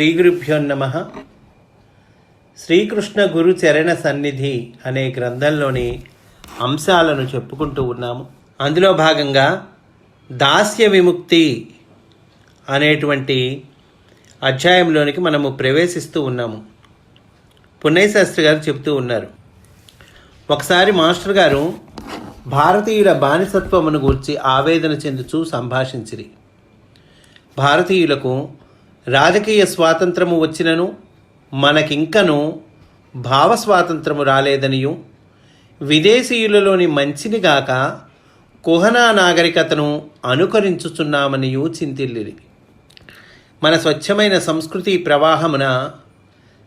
శ్రీ గురుభ్యో నమ. శ్రీకృష్ణ గురు చరణ సన్నిధి అనే గ్రంథంలోని అంశాలను చెప్పుకుంటూ ఉన్నాము. అందులో భాగంగా దాస్య విముక్తి అనేటువంటి అధ్యాయంలోనికి మనము ప్రవేశిస్తూ ఉన్నాము. పున్నయ్య గారు చెబుతూ ఉన్నారు. ఒకసారి మాస్టర్ గారు భారతీయుల బానిసత్వమును గూర్చి ఆవేదన చెందుచూ సంభాషించిరి. భారతీయులకు రాజకీయ స్వాతంత్రము వచ్చినను మనకింకను భావస్వాతంత్రము రాలేదనియు. విదేశీయులలోని మంచినిగాక కుహనా నాగరికతను అనుకరించుచున్నామనియు చింతిల్లిరి. మన స్వచ్ఛమైన సంస్కృతి ప్రవాహమున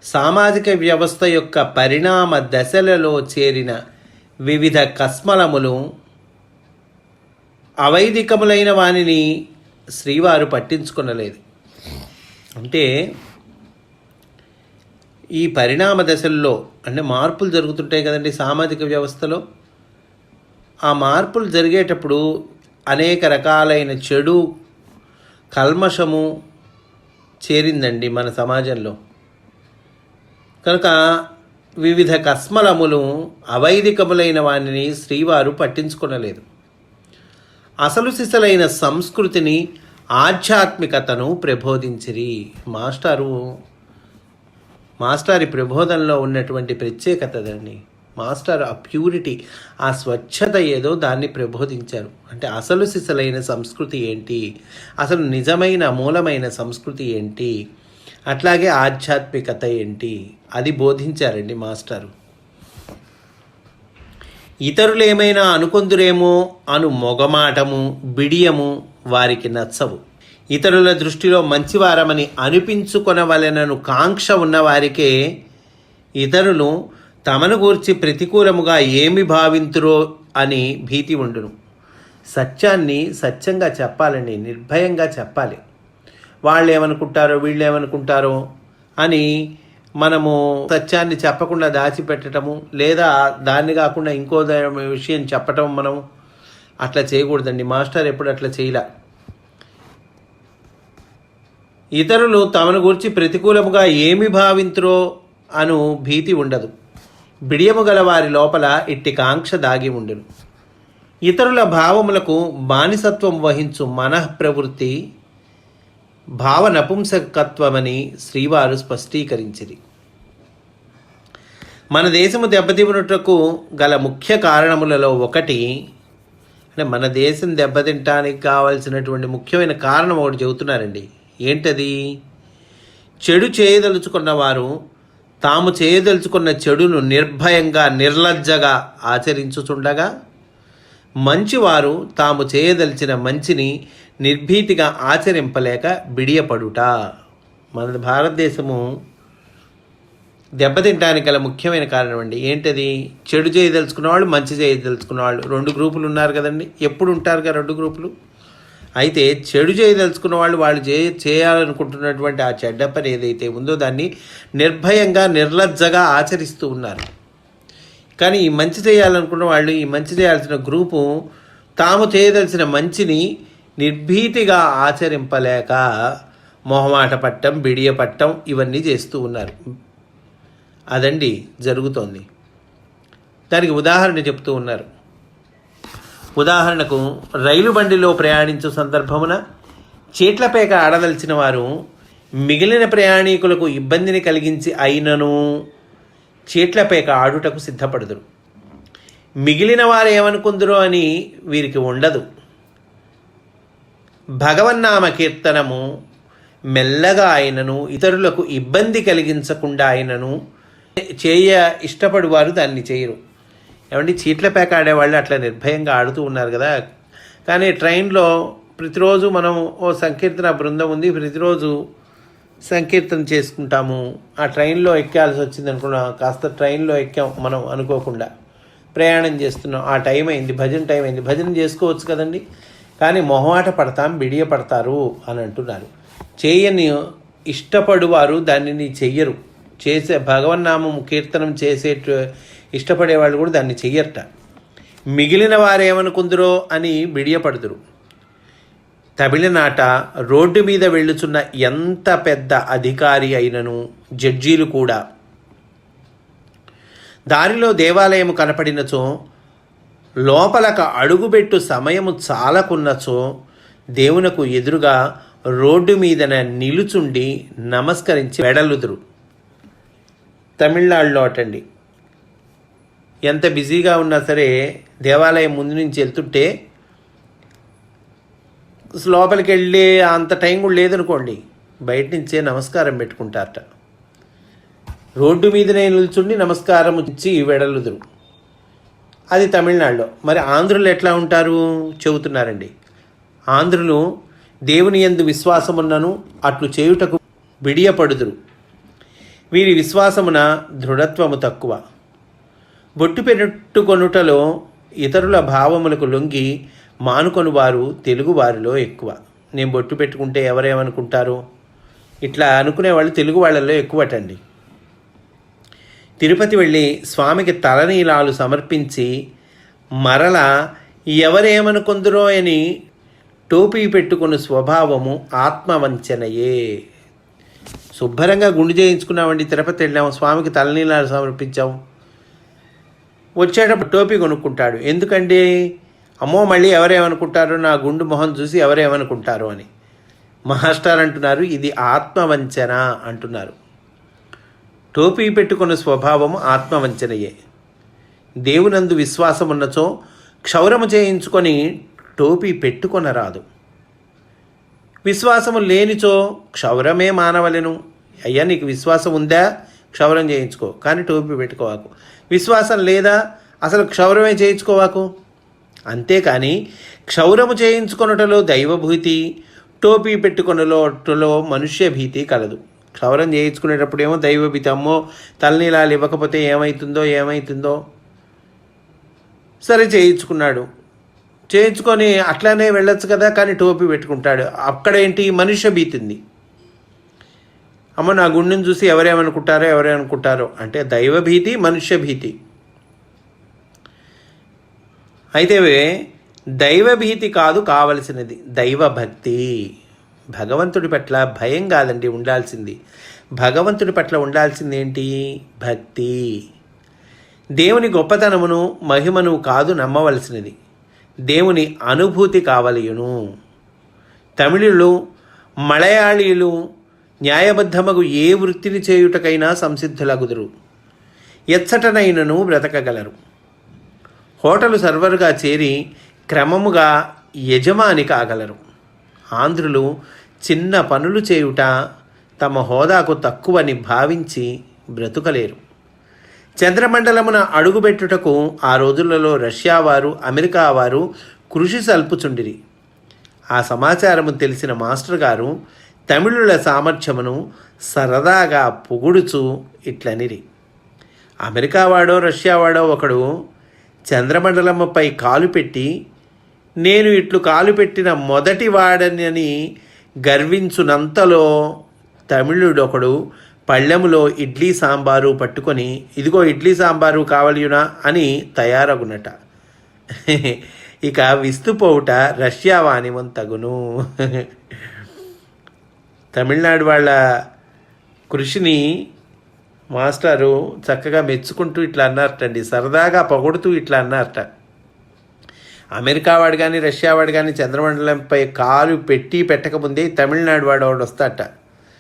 సామాజిక వ్యవస్థ యొక్క పరిణామ దశలలో చేరిన వివిధ కస్మలములు అవైదికములైన వానిని శ్రీవారు పట్టించుకునలేదు. అంటే ఈ పరిణామ దశల్లో అంటే మార్పులు జరుగుతుంటాయి కదండి సామాజిక వ్యవస్థలో. ఆ మార్పులు జరిగేటప్పుడు అనేక రకాలైన చెడు కల్మషము చేరిందండి మన సమాజంలో. కనుక వివిధ కస్మలములు అవైదికములైన వానిని శ్రీవారు పట్టించుకొనలేదు. అసలు సిసలైన సంస్కృతిని ఆధ్యాత్మికతను ప్రబోధించిరి. మాస్టారు మాస్టారి ప్రబోధనలో ఉన్నటువంటి ప్రత్యేకత దాన్ని. మాస్టర్ ఆ ప్యూరిటీ ఆ స్వచ్ఛత ఏదో దాన్ని ప్రబోధించారు. అంటే అసలు సిసలైన సంస్కృతి ఏంటి? అసలు నిజమైన మూలమైన సంస్కృతి ఏంటి? అట్లాగే ఆధ్యాత్మికత ఏంటి? అది బోధించారండి మాస్టారు. ఇతరులు ఏమైనా అనుకొందురేమో అను మొగమాటము బిడియము వారికి నచ్చవు. ఇతరుల దృష్టిలో మంచివారమని అనిపించుకొనవలెనను కాంక్ష ఉన్నవారికే ఇతరులు తమను గూర్చి ప్రతికూలముగా ఏమి భావింతురో అని భీతి ఉండును. సత్యాన్ని సత్యంగా చెప్పాలండి నిర్భయంగా చెప్పాలి. వాళ్ళు ఏమనుకుంటారో వీళ్ళు ఏమనుకుంటారో అని మనము సత్యాన్ని చెప్పకుండా దాచిపెట్టడము లేదా దాన్ని కాకుండా ఇంకో విషయం చెప్పటం మనం అట్లా చేయకూడదండి. మాస్టర్ ఎప్పుడు అట్లా చేయలే. ఇతరులు తమను గురించి ప్రతికూలముగా ఏమి భావింతురో అను భీతి ఉండదు. బిడియము గల వారి లోపల ఇట్టి కాంక్ష దాగి ఉండును. ఇతరుల భావములకు బానిసత్వం వహించు మనఃప్రవృత్తి భావ నపుంసకత్వమని శ్రీవారు స్పష్టీకరించిరి. మన దేశము దెబ్బతినుటకు గల ముఖ్య కారణములలో ఒకటి అంటే మన దేశం దెబ్బతింటానికి కావాల్సినటువంటి ముఖ్యమైన కారణం ఒకటి చెబుతున్నారండి. ఏంటది? చెడు చేయదలుచుకున్న వారు తాము చేయదలుచుకున్న చెడును నిర్భయంగా నిర్లజ్జగా ఆచరించుచుండగా మంచివారు తాము చేయదలిచిన మంచిని నిర్భీతిగా ఆచరింపలేక బిడియపడుట. మన భారతదేశము దెబ్బతింటానికి గల ముఖ్యమైన కారణం అండి. ఏంటది? చెడు చేయదలుచుకున్న వాళ్ళు మంచి చేయదలుచుకున్న వాళ్ళు రెండు గ్రూపులు ఉన్నారు కదండి. ఎప్పుడు ఉంటారు కదా రెండు గ్రూపులు? అయితే చెడు చేయదలుచుకున్న వాళ్ళు వాళ్ళు చే చేయాలనుకుంటున్నటువంటి ఆ చెడ్డ పని ఏదైతే ఉందో దాన్ని నిర్భయంగా నిర్లజ్జగా ఆచరిస్తూ ఉన్నారు. కానీ ఈ మంచి చేయాలనుకున్న వాళ్ళు ఈ మంచి చేయాల్సిన గ్రూపు తాము చేయదలిసిన మంచిని నిర్భీతిగా ఆచరింపలేక మొహమాట పట్టం బిడియ పట్టం ఇవన్నీ చేస్తూ ఉన్నారు. అదండి జరుగుతోంది. దానికి ఉదాహరణ చెప్తూ ఉన్నారు. ఉదాహరణకు రైలు బండిలో ప్రయాణించు సందర్భమున చీట్లపేక ఆడదలిచిన వారు మిగిలిన ప్రయాణికులకు ఇబ్బందిని కలిగించి అయినను చీట్లపేక ఆడుటకు సిద్ధపడుదురు. మిగిలిన వారు ఏమనుకుందరో అని వీరికి ఉండదు. భగవన్నామ కీర్తనము మెల్లగా ఆయనను ఇతరులకు ఇబ్బంది కలిగించకుండా ఆయనను చేయ ఇష్టపడి వారు దాన్ని చేయరు. ఏమండి? చీట్ల పేక ఆడేవాళ్ళు అట్లా నిర్భయంగా ఆడుతూ ఉన్నారు కదా. కానీ ట్రైన్లో ప్రతిరోజు మనం ఓ సంకీర్తన బృందం ఉంది. ప్రతిరోజు సంకీర్తన చేసుకుంటాము. ఆ ట్రైన్లో ఎక్కాల్సి వచ్చింది అనుకున్నాం కాస్త ట్రైన్లో ఎక్కాం మనం అనుకోకుండా ప్రయాణం చేస్తున్నాం. ఆ టైం అయింది భజన టైం అయింది. భజన చేసుకోవచ్చు కదండి? కానీ మొహమాట పడతాం బిడియ పడతారు అని అంటున్నారు. చేయని ఇష్టపడువారు దానిని చెయ్యరు. చేసే భగవన్నామం కీర్తనం చేసే ఇష్టపడే వాళ్ళు కూడా దాన్ని చెయ్యరట. మిగిలిన వారేమనుకుందరో అని బిడియపడుదురు తమిళనాట రోడ్డు మీద వెళ్ళుచున్న ఎంత పెద్ద అధికారి అయినను జడ్జీలు కూడా. దారిలో దేవాలయము కనపడినచో లోపలక అడుగుబెట్టు సమయము చాలకున్నచో దేవునకు ఎదురుగా రోడ్డు మీదన నిలుచుండి నమస్కరించి వెడలుదురు తమిళనాడులో అటండి. ఎంత బిజీగా ఉన్నా సరే దేవాలయం ముందు నుంచి వెళ్తుంటే లోపలికి వెళ్ళి అంత టైం కూడా లేదనుకోండి బయట నుంచే నమస్కారం పెట్టుకుంటారట. రోడ్డు మీదనే నిల్చుండి నమస్కారం ఇచ్చి వెడలుదురు అది తమిళనాడులో. మరి ఆంధ్రులు ఎట్లా ఉంటారు? చెబుతున్నారండి. ఆంధ్రులు దేవుని యందు విశ్వాసమున్నను అట్లు చేయుటకు బిడియపడుదురు వీరి విశ్వాసమున దృఢత్వము తక్కువ. బొట్టు పెట్టుకొనుటలో ఇతరుల భావములకు లొంగి మానుకొని వారు తెలుగువారిలో ఎక్కువ. నేను బొట్టు పెట్టుకుంటే ఎవరేమనుకుంటారు? ఇట్లా అనుకునే వాళ్ళు తెలుగు వాళ్ళల్లో ఎక్కువటండి. తిరుపతి వెళ్ళి స్వామికి తలనీలాలు సమర్పించి మరల ఎవరేమనుకుందరో అని టోపీ పెట్టుకున్న స్వభావము ఆత్మవంచనయే. శుభ్రంగా గుండు చేయించుకున్నామండి. తిరుపతి వెళ్ళాము. స్వామికి తలనీలాలు సమర్పించాము. వచ్చేటప్పుడు టోపీ కొనుక్కుంటాడు. ఎందుకండి? అమ్మో మళ్ళీ ఎవరేమనుకుంటారు? నా గుండు మొహం చూసి ఎవరేమనుకుంటారు అని. మాస్టర్ అంటున్నారు ఇది ఆత్మవంచన అంటున్నారు. టోపీ పెట్టుకున్న స్వభావము ఆత్మవంచనయే. దేవునందు విశ్వాసం ఉన్నచో క్షౌరము చేయించుకొని టోపీ పెట్టుకొనరాదు. విశ్వాసము లేనిచో క్షౌరమే మానవలను. అయ్యా నీకు విశ్వాసం ఉందా? క్షౌరం చేయించుకో. కానీ టోపీ పెట్టుకోవాకు. విశ్వాసం లేదా? అసలు క్షౌరమే చేయించుకోవాకు? అంతేకాని క్షౌరము చేయించుకొనుటలో దైవభూతి టోపీ పెట్టుకొనులో మనుష్య భీతి కలదు. క్షౌరం చేయించుకునేటప్పుడు ఏమో దైవభీతి. అమ్మో తలనీలాలు ఇవ్వకపోతే ఏమవుతుందో ఏమవుతుందో సరే చేయించుకున్నాడు. చేయించుకొని అట్లానే వెళ్ళొచ్చు కదా కానీ టోపీ పెట్టుకుంటాడు. అక్కడేంటి? మనుష్య భీతి ఉంది అమ్మ నా గుండెని చూసి ఎవరేమనుకుంటారో ఎవరేమనుకుంటారో అంటే దైవభీతి మనుష్య భీతి. అయితే దైవభీతి కాదు కావలసినది. దైవభక్తి భగవంతుడి పట్ల భయం కాదండి ఉండాల్సింది. భగవంతుడి పట్ల ఉండాల్సింది ఏంటి భక్తి. దేవుని గొప్పతనమును మహిమను కాదు నమ్మవలసినది. దేవుని అనుభూతి కావలయును. తమిళులు మలయాళీలు న్యాయబద్ధమగు ఏ వృత్తిని చేయుటకైనా సంసిద్ధులగుదురు. ఎచ్చటనైనను బ్రతకగలరు. హోటలు సర్వర్గా చేరి క్రమముగా యజమాని కాగలరు. ఆంధ్రులు చిన్న పనులు చేయుట తమ హోదాకు తక్కువని భావించి బ్రతుకలేరు. చంద్రమండలమున అడుగుపెట్టుటకు ఆ రోజులలో రష్యా వారు అమెరికా వారు కృషి సల్పుచుండిరి. ఆ సమాచారము తెలిసిన మాస్టర్ గారు తమిళుల సామర్థ్యమును సరదాగా పొగుడుచు ఇట్లనిరి. అమెరికా వాడో రష్యా వాడో ఒకడు చంద్రమండలముపై కాలు పెట్టి నేను ఇట్లు కాలు పెట్టిన మొదటి వాడని గర్వించునంతలో తమిళుడొకడు పళ్ళెములో ఇడ్లీ సాంబారు పట్టుకొని ఇదిగో ఇడ్లీ సాంబారు కావలియునా అని తయారగునట. ఇక విస్తుపోవుట రష్యా వాణివంతగును తమిళనాడు వాళ్ళ కృషిని మాస్టారు చక్కగా మెచ్చుకుంటూ ఇట్లా అన్నారటండి. సరదాగా పొగుడుతూ ఇట్లా అన్నారట. అమెరికా వాడు కానీ రష్యా వాడు కానీ చంద్రమండలంపై కాలు పెట్టి పెట్టకముందే తమిళనాడు వాడు వాడు వస్తాట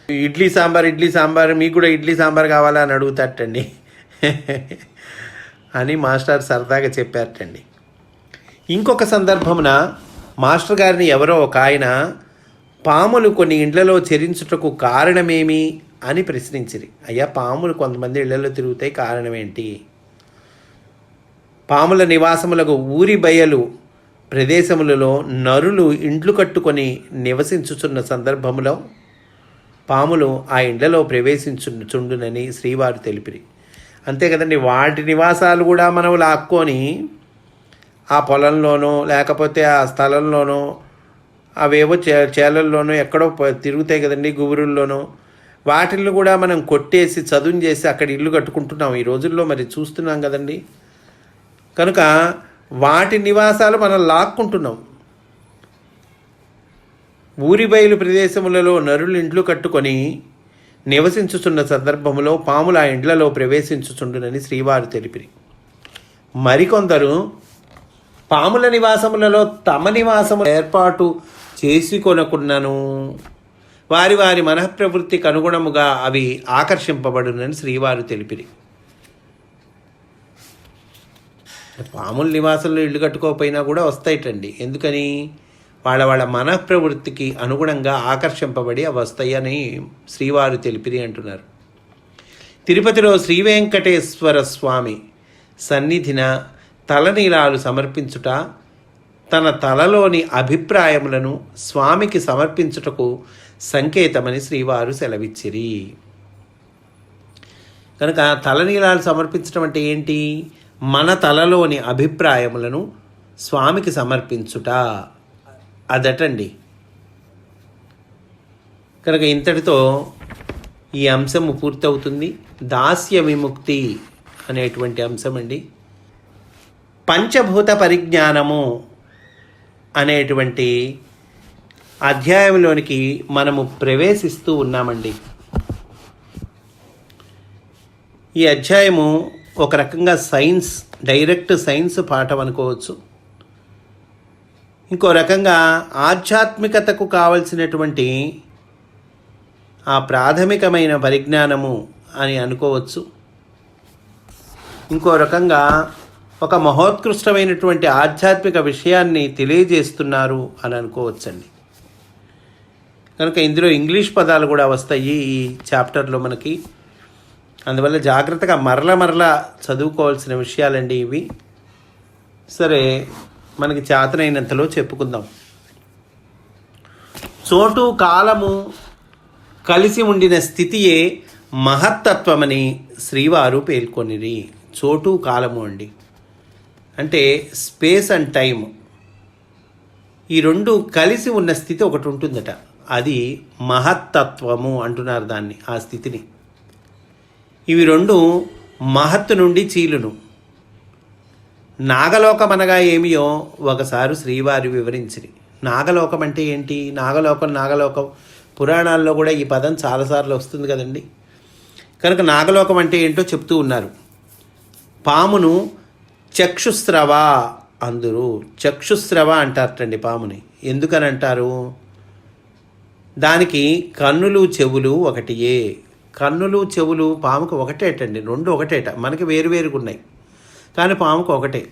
ఇడ్లీ సాంబార్ ఇడ్లీ సాంబార్ మీకు కూడా ఇడ్లీ సాంబార్ కావాలా అని అడుగుతాటండి అని మాస్టర్ సరదాగా చెప్పారటండి. ఇంకొక సందర్భమున మాస్టర్ గారిని ఎవరో ఒక ఆయన పాములు కొన్ని ఇండ్లలో చెరించుటకు కారణమేమి అని ప్రశ్నించిరి. అయ్యా పాములు కొంతమంది ఇళ్ళలో తిరుగుతాయి కారణం ఏంటి? పాముల నివాసములకు ఊరి బయలు ప్రదేశములలో నరులు ఇండ్లు కట్టుకొని నివసించుచున్న సందర్భములో పాములు ఆ ఇండ్లలో ప్రవేశించుచుండునని శ్రీవారు తెలిపిరి. అంతే కదండి వాటి నివాసాలు కూడా మనం లాక్కొని ఆ పొలంలోనో లేకపోతే ఆ స్థలంలోనో అవేవో చే చేలల్లోనో ఎక్కడో తిరుగుతాయి కదండి గుబురుల్లోనో వాటిల్లో కూడా మనం కొట్టేసి చదును చేసి అక్కడ ఇల్లు కట్టుకుంటున్నాం. ఈ రోజుల్లో మరి చూస్తున్నాం కదండి. కనుక వాటి నివాసాలు మనం లాక్కుంటున్నాం. ఊరి బయలు ప్రదేశములలో నరులు ఇండ్లు కట్టుకొని నివసించుచున్న సందర్భములో పాముల ఆ ఇండ్లలో ప్రవేశించుచుండునని శ్రీవారు తెలిపిరి. మరికొందరు పాముల నివాసములలో తమ నివాసము ఏర్పాటు చేసుకొనకున్నను. వారి వారి మనఃప్రవృత్తికి అనుగుణముగా అవి ఆకర్షింపబడునని శ్రీవారు తెలిపిరి. పాముల నివాసంలో ఇల్లు కట్టుకోకపోయినా కూడా వస్తాయిటండి. ఎందుకని? వాళ్ళ వాళ్ళ మనఃప్రవృత్తికి అనుగుణంగా ఆకర్షింపబడి అవి వస్తాయని శ్రీవారు తెలిపిరి అంటున్నారు. తిరుపతిలో శ్రీ వెంకటేశ్వర స్వామి సన్నిధిన తలనీలాలు సమర్పించుట తన తలలోని అభిప్రాయములను స్వామికి సమర్పించుటకు సంకేతమని శ్రీవారు సెలవిచ్చిరి. కనుక తలనీలాలు సమర్పించడం అంటే ఏంటి? మన తలలోని అభిప్రాయములను స్వామికి సమర్పించుట. అదటండి. కనుక ఇంతటితో ఈ అంశము పూర్తవుతుంది. దాస్య విముక్తి అనేటువంటి అంశం అండి పంచభూత పరిజ్ఞానము అనేటువంటి అధ్యాయంలోనికి మనము ప్రవేశిస్తూ ఉన్నామండి. ఈ అధ్యాయము ఒక రకంగా సైన్స్ డైరెక్ట్ సైన్స్ పాఠం అనుకోవచ్చు. ఇంకో రకంగా ఆధ్యాత్మికతకు కావలసినటువంటి ఆ ప్రాథమికమైన పరిజ్ఞానము అని అనుకోవచ్చు. ఇంకో రకంగా ఒక మహోత్కృష్టమైనటువంటి ఆధ్యాత్మిక విషయాన్ని తెలియజేస్తున్నారు అని అనుకోవచ్చండి. కనుక ఇందులో ఇంగ్లీష్ పదాలు కూడా వస్తాయి ఈ చాప్టర్లో మనకి. అందువల్ల జాగ్రత్తగా మరల మరల చదువుకోవాల్సిన విషయాలండి ఇవి. సరే మనకి చేతనైనంతలో చెప్పుకుందాం. చోటు కాలము కలిసి ఉండిన స్థితియే మహత్తత్వమని శ్రీవారు పేర్కొనిరి. చోటు కాలము అండి. అంటే స్పేస్ అండ్ టైం ఈ రెండు కలిసి ఉన్న స్థితి ఒకటి ఉంటుందట. అది మహత్తత్వము అంటున్నారు దాన్ని ఆ స్థితిని. ఇవి రెండు మహత్తు నుండి చీలును. నాగలోకం అనగా ఏమియో ఒకసారి శ్రీవారి వివరించిరి. నాగలోకం అంటే ఏంటి? నాగలోకం నాగలోకం. పురాణాల్లో కూడా ఈ పదం చాలాసార్లు వస్తుంది కదండి. కనుక నాగలోకం అంటే ఏంటో చెప్తూ ఉన్నారు. పామును చక్షుస్రవ అందరూ. చక్షుస్రవ అంటారటండి పాముని. ఎందుకని అంటారు? దానికి కన్నులు చెవులు ఒకటియే. కన్నులు చెవులు పాముకు ఒకటేటండి. రెండు ఒకటేట. మనకి వేరువేరుగా ఉన్నాయి కానీ పాముకు ఒకటే.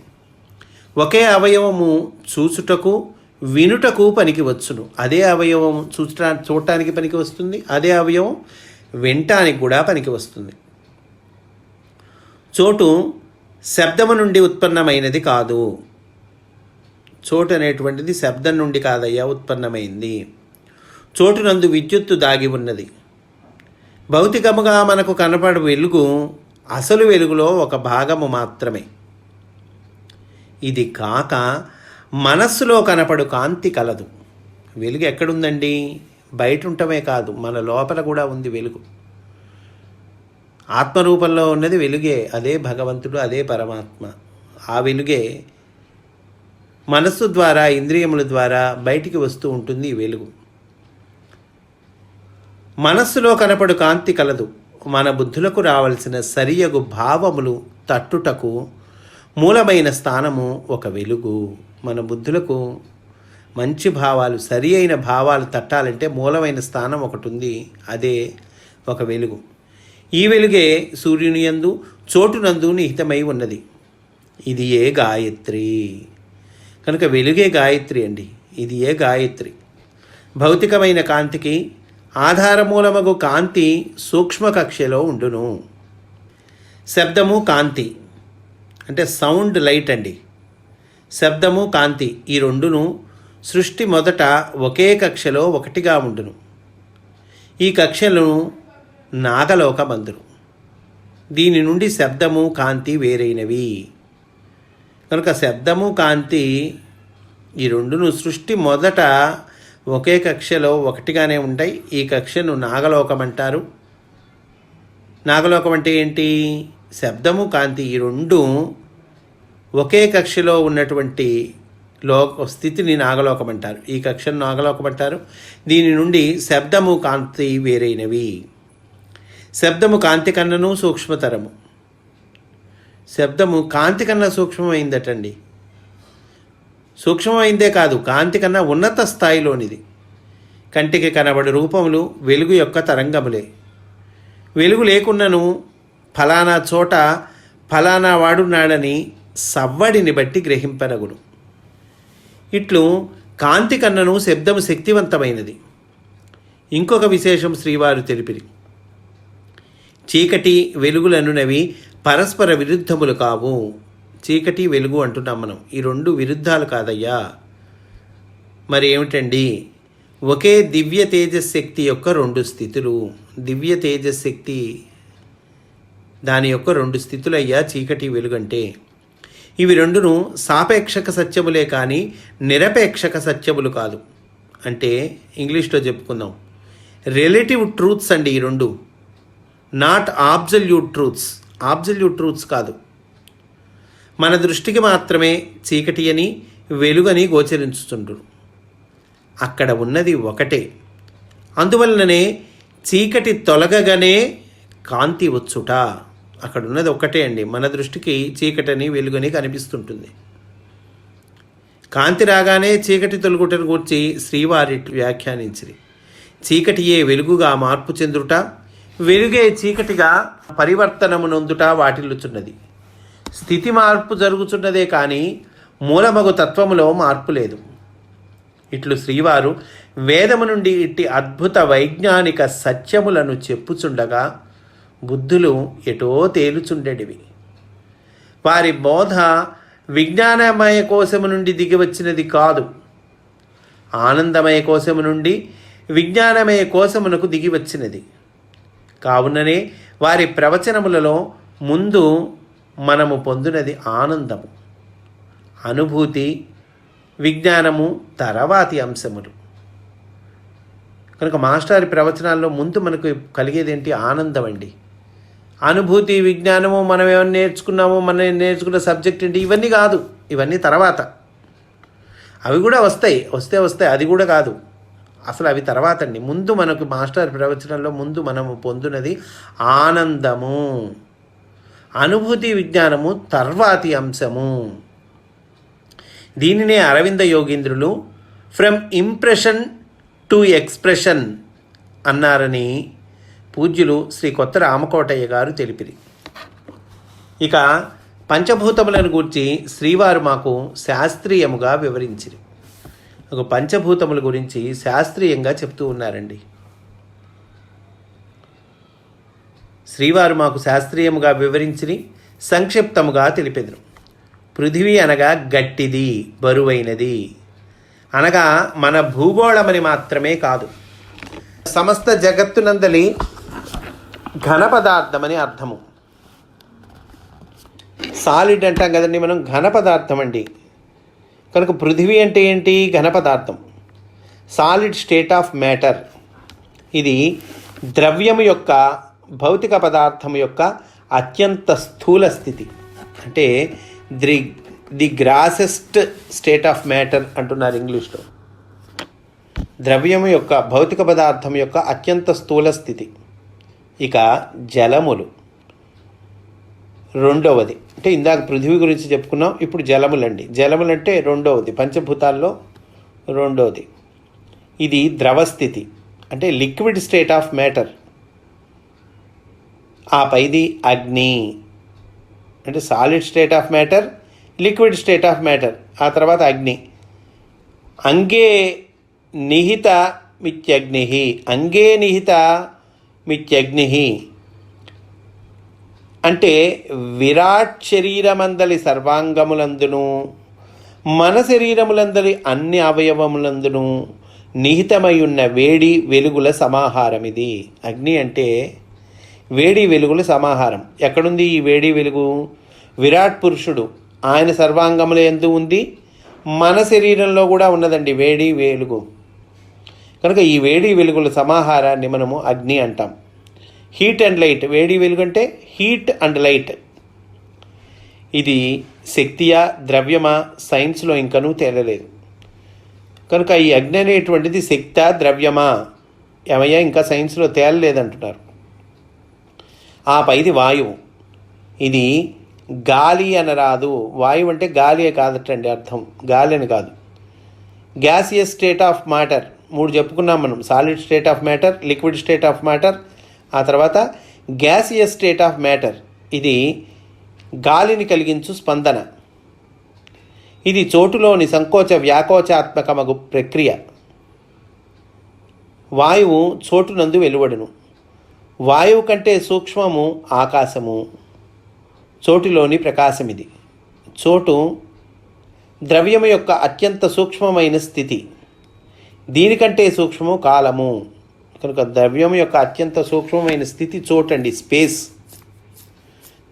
ఒకే అవయవము చూచుటకు వినుటకు పనికి వచ్చును. అదే అవయవం చూచటా చూడటానికి పనికి వస్తుంది. అదే అవయవం వినటానికి కూడా పనికి వస్తుంది. చోటు శబ్దము నుండి ఉత్పన్నమైనది కాదు. చోటు అనేటువంటిది శబ్దం నుండి కాదయ్యా ఉత్పన్నమైంది. చోటునందు విద్యుత్తు దాగి ఉన్నది. భౌతికముగా మనకు కనపడు వెలుగు అసలు వెలుగులో ఒక భాగము మాత్రమే. ఇది కాక మనస్సులో కనపడు కాంతి కలదు. వెలుగు ఎక్కడుందండి? బయట ఉండటమే కాదు మన లోపల కూడా ఉంది వెలుగు. ఆత్మరూపంలో ఉన్నది వెలుగే అదే భగవంతుడు అదే పరమాత్మ. ఆ వెలుగే మనస్సు ద్వారా ఇంద్రియముల ద్వారా బయటికి వస్తూ ఉంటుంది ఈ వెలుగు. మనస్సులో కనపడు కాంతి కలదు. మన బుద్ధులకు రావలసిన సరియగు భావములు తట్టుటకు మూలమైన స్థానము ఒక వెలుగు. మన బుద్ధులకు మంచి భావాలు సరి అయిన భావాలు తట్టాలంటే మూలమైన స్థానం ఒకటి ఉంది అదే ఒక వెలుగు. ఈ వెలుగే సూర్యుని యందు చోటునందు నిహితమై ఉన్నది. ఇది ఏ గాయత్రి? కనుక వెలుగే గాయత్రి అండి. ఇది ఏ గాయత్రి? భౌతికమైన కాంతికి ఆధారమూలమగు కాంతి సూక్ష్మ కక్షలో ఉండును. శబ్దము కాంతి. అంటే సౌండ్ లైట్ అండి. శబ్దము కాంతి ఈ రెండును సృష్టి మొదట ఒకే కక్షలో ఒకటిగా ఉండును. ఈ కక్షలను నాగలోకమందురు దీని నుండి శబ్దము కాంతి వేరైనవి. కనుక శబ్దము కాంతి ఈ రెండును సృష్టి మొదట ఒకే కక్షలో ఒకటిగానే ఉంటాయి. ఈ కక్షను నాగలోకం అంటారు. నాగలోకం అంటే ఏంటి? శబ్దము కాంతి ఈ రెండు ఒకే కక్షలో ఉన్నటువంటి లోక స్థితిని నాగలోకం అంటారు. ఈ కక్షను నాగలోకం అంటారు. దీని నుండి శబ్దము కాంతి వేరైనవి. శబ్దము కాంతి కన్నను సూక్ష్మతరము. శబ్దము కాంతి కన్నా సూక్ష్మమైందటండి. సూక్ష్మమైందే కాదు కాంతి కన్నా ఉన్నత స్థాయిలోనిది. కంటికి కనబడి రూపములు వెలుగు యొక్క తరంగములే. వెలుగు లేకున్నను ఫలానా చోట ఫలానా వాడున్నాడని సవ్వడిని బట్టి గ్రహింపరగును. ఇట్లు కాంతి కన్నను శబ్దము శక్తివంతమైనది. ఇంకొక విశేషం శ్రీవారు తెలిపిరి. చీకటి వెలుగులనునవి పరస్పర విరుద్ధములు కావు. చీకటి వెలుగు అంటున్నాం మనం. ఈ రెండు విరుద్ధాలు కాదయ్యా. మరి ఏమిటండి? ఒకే దివ్య తేజశక్తి యొక్క రెండు స్థితులు. దివ్య తేజశక్తి దాని యొక్క రెండు స్థితులయ్యా చీకటి వెలుగంటే. ఇవి రెండును సాపేక్షక సత్యములే కానీ నిరపేక్షక సత్యములు కాదు. అంటే ఇంగ్లీష్లో చెప్పుకుందాం. రిలేటివ్ ట్రూత్స్ అండి ఈ రెండు. Not absolute truths. Absolute truths కాదు. మన దృష్టికి మాత్రమే చీకటి అని వెలుగని గోచరించుతుండ్రు అక్కడ ఉన్నది ఒకటే. అందువలననే చీకటి తొలగగానే కాంతి వచ్చుట. అక్కడ ఉన్నది ఒకటే అండి. మన దృష్టికి చీకటని వెలుగని కనిపిస్తుంటుంది. కాంతి రాగానే చీకటి తొలగుటను గురించి శ్రీవారి వ్యాఖ్యానించింది చీకటియే వెలుగుగా మార్పు చెందుట వెలుగే చీకటిగా పరివర్తనము నొందుట వాటిల్లుచున్నది. స్థితి మార్పు జరుగుతున్నదే కానీ మూలమగు తత్వములో మార్పు లేదు. ఇట్లు శ్రీవారు వేదము నుండి ఇట్టి అద్భుత వైజ్ఞానిక సత్యములను చెప్పుచుండగా బుద్ధులు ఎటో తేలుచుండెడివి. వారి బోధ విజ్ఞానమయ కోశము నుండి దిగివచ్చినది కాదు. ఆనందమయ కోశము నుండి విజ్ఞానమయ కోశమునకు దిగివచ్చినది కావుననే వారి ప్రవచనములలో ముందు మనము పొందినది ఆనందము. అనుభూతి విజ్ఞానము తర్వాతి అంశములు. కనుక మాస్టారి ప్రవచనాల్లో ముందు మనకు కలిగేది ఏంటి ఆనందం అండి అనుభూతి విజ్ఞానము మనం ఏమైనా నేర్చుకున్నామో మనం నేర్చుకున్న సబ్జెక్ట్ ఏంటి? ఇవన్నీ కాదు. ఇవన్నీ తర్వాత. అవి కూడా వస్తాయి. వస్తే వస్తాయి అది కూడా కాదు. అసలు అవి తర్వాత అండి ముందు మనకు మాస్టర్ ప్రవచనంలో ముందు మనము పొందినది ఆనందము. అనుభూతి విజ్ఞానము తర్వాతి అంశము. దీనినే అరవింద యోగీంద్రులు ఫ్రమ్ ఇంప్రెషన్ టు ఎక్స్ప్రెషన్ అన్నారని పూజ్యులు శ్రీ కొత్త రామకోటయ్య గారు తెలిపిరి. ఇక పంచభూతములను గూర్చి శ్రీవారు మాకు శాస్త్రీయముగా వివరించిరి. ఒక పంచభూతముల గురించి శాస్త్రీయంగా చెప్తూ ఉన్నారండి. శ్రీవారు మాకు శాస్త్రీయముగా వివరించి సంక్షిప్తముగా తెలిపెదరు. పృథివీ అనగా గట్టిది బరువైనది. అనగా మన భూగోళమని మాత్రమే కాదు సమస్త జగత్తునందలి ఘన పదార్థమని అర్థము. సాలిడ్ అంటాం కదండి మనం ఘన పదార్థం అండి కనుక పృథివీ అంటే ఏంటి? ఘన పదార్థం సాలిడ్ స్టేట్ ఆఫ్ మ్యాటర్. ఇది ద్రవ్యము యొక్క భౌతిక పదార్థం యొక్క అత్యంత స్థూల స్థితి. అంటే the the grossest state of matter అంటున్నారు ఇంగ్లీష్లో. ద్రవ్యము యొక్క భౌతిక పదార్థం యొక్క అత్యంత స్థూల స్థితి. ఇక జలములు. రెండవది. అంటే ఇందాక పృథివీ గురించి చెప్పుకున్నాం ఇప్పుడు జలములండి. జలములు అంటే రెండవది. పంచభూతాల్లో రెండవది. ఇది ద్రవస్థితి అంటే లిక్విడ్ స్టేట్ ఆఫ్ మ్యాటర్. ఆ పైది అగ్ని. అంటే solid state of matter liquid state of matter ఆ తర్వాత అగ్ని. అంగే నిహిత మిత్యగ్ని అంగే నిహిత మిత్యగ్ని అంటే విరాట్ శరీరమందలి సర్వాంగములందును మన శరీరములందరి అన్ని అవయవములందును నిహితమై ఉన్న వేడి వెలుగుల సమాహారం ఇది అగ్ని అంటే వేడి వెలుగుల సమాహారం. ఎక్కడుంది ఈ వేడి వెలుగు? విరాట్ పురుషుడు. ఆయన సర్వాంగముల ఎందు ఉంది. మన శరీరంలో కూడా ఉన్నదండి వేడి వెలుగు. కనుక ఈ వేడి వెలుగుల సమాహారాన్ని మనము అగ్ని అంటాం. Heat and light. వేడి వెలుగు అంటే హీట్ అండ్ లైట్. ఇది శక్తియా ద్రవ్యమా? సైన్స్లో ఇంకనూ తేలలేదు. కనుక ఈ అగ్ని అనేటువంటిది శక్తా ద్రవ్యమా? ఏమయ్యా ఇంకా సైన్స్లో తేలలేదంటున్నారు. ఆ పైది వాయువు. ఇది గాలి అని రాదు వాయువు అంటే గాలియే కాదటండి అర్థం. గాలి అని కాదు. గ్యాసియస్ స్టేట్ ఆఫ్ మ్యాటర్ మూడు చెప్పుకున్నాం మనం. Solid state of matter liquid state of matter ఆ తర్వాత గ్యాసియస్ స్టేట్ ఆఫ్ మ్యాటర్ ఇది గాలిని కలిగించు స్పందన. ఇది చోటులోని సంకోచ వ్యాకోచాత్మకమగు ప్రక్రియ. వాయువు చోటునందు వెలువడును. వాయువు కంటే సూక్ష్మము ఆకాశము చోటిలోని ప్రకాశం ఇది చోటు ద్రవ్యము యొక్క అత్యంత సూక్ష్మమైన స్థితి. దీనికంటే సూక్ష్మము కాలము. కనుక ద్రవ్యం యొక్క అత్యంత సూక్ష్మమైన స్థితి చోటండి స్పేస్.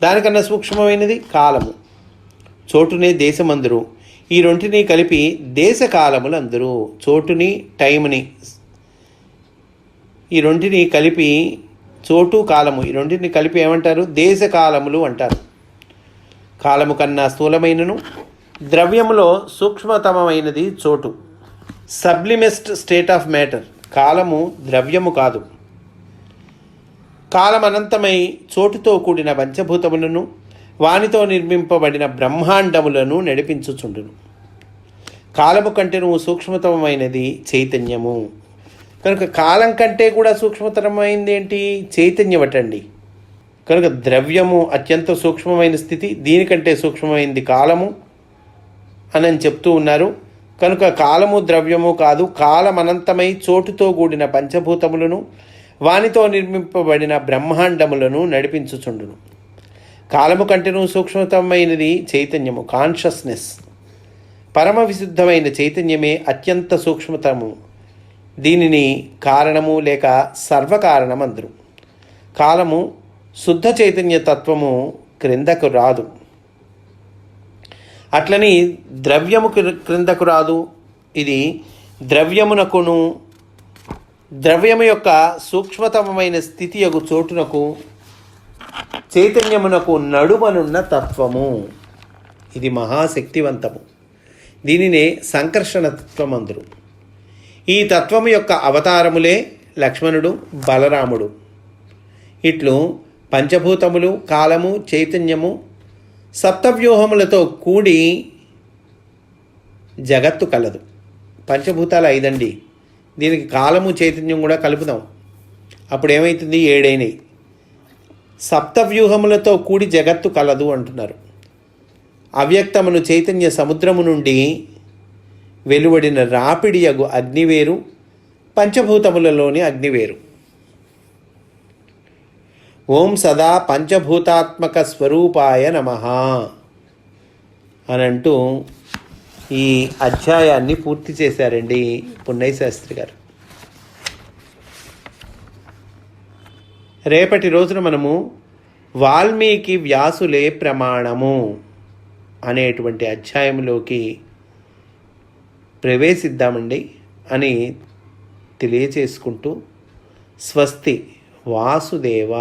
దానికన్నా సూక్ష్మమైనది కాలము. చోటునే దేశమందురు. ఈ రెంటిని కలిపి దేశ కాలములు అందరూ చోటుని టైంని ఈ రెంటిని కలిపి చోటు కాలము. ఈ రెండింటిని కలిపి ఏమంటారు? దేశ కాలములు అంటారు. కాలము కన్నా స్థూలమైనను ద్రవ్యములో సూక్ష్మతమైనది చోటు. Sublimest state of matter. కాలము ద్రవ్యము కాదు. కాలం అనంతమై చోటుతో కూడిన పంచభూతములను వానితో నిర్మింపబడిన బ్రహ్మాండములను నడిపించుచుండును. కాలము కంటేను సూక్ష్మతమైనది చైతన్యము. కనుక కాలం కంటే కూడా సూక్ష్మతరమైంది ఏంటి? చైతన్యం అటండి కనుక ద్రవ్యము అత్యంత సూక్ష్మమైన స్థితి దీనికంటే సూక్ష్మమైంది కాలము అని చెప్తూ ఉన్నారు. కనుక కాలము ద్రవ్యము కాదు కాలం అనంతమై చోటుతో కూడిన పంచభూతములను వానితో నిర్మింపబడిన బ్రహ్మాండములను నడిపించుచుండును. కాలము కంటేను సూక్ష్మతమైనది చైతన్యము కాన్షియస్నెస్ పరమ విశుద్ధమైన చైతన్యమే అత్యంత సూక్ష్మతము. దీనిని కారణము లేక సర్వకారణం అందరు కాలము శుద్ధ చైతన్య తత్వము క్రిందకు రాదు. అట్లని ద్రవ్యము క్రిందకు రాదు. ఇది ద్రవ్యమునకును ద్రవ్యము యొక్క సూక్ష్మతమైన స్థితి యొక్క చోటునకు చైతన్యమునకు నడుమనున్న తత్వము. ఇది మహాశక్తివంతము. దీనినే సంకర్షణ తత్వం అందరు ఈ తత్వము యొక్క అవతారములే లక్ష్మణుడు బలరాముడు. ఇట్లు పంచభూతములు కాలము చైతన్యము సప్తవ్యూహములతో కూడి జగత్తు కలదు. పంచభూతాలు ఐదండి. దీనికి కాలము చైతన్యం కూడా కలుపుదాం. అప్పుడు ఏమవుతుంది ఏడైనవి సప్తవ్యూహములతో కూడి జగత్తు కలదు అంటున్నారు. అవ్యక్తమును చైతన్య సముద్రము నుండి వెలువడిన రాపిడియగు అగ్నివేరు పంచభూతములలోని అగ్నివేరు. ఓం సదా పంచభూతాత్మక స్వరూపాయ నమ అని అంటూ ఈ అధ్యాయాన్ని పూర్తి చేశారండి పున్నయ్య శాస్త్రి గారు. రేపటి రోజున మనము వాల్మీకి వ్యాసులే ప్రమాణము అనేటువంటి అధ్యాయంలోకి ప్రవేశిద్దామండి అని తెలియచేసుకుంటూ స్వస్తి వాసుదేవ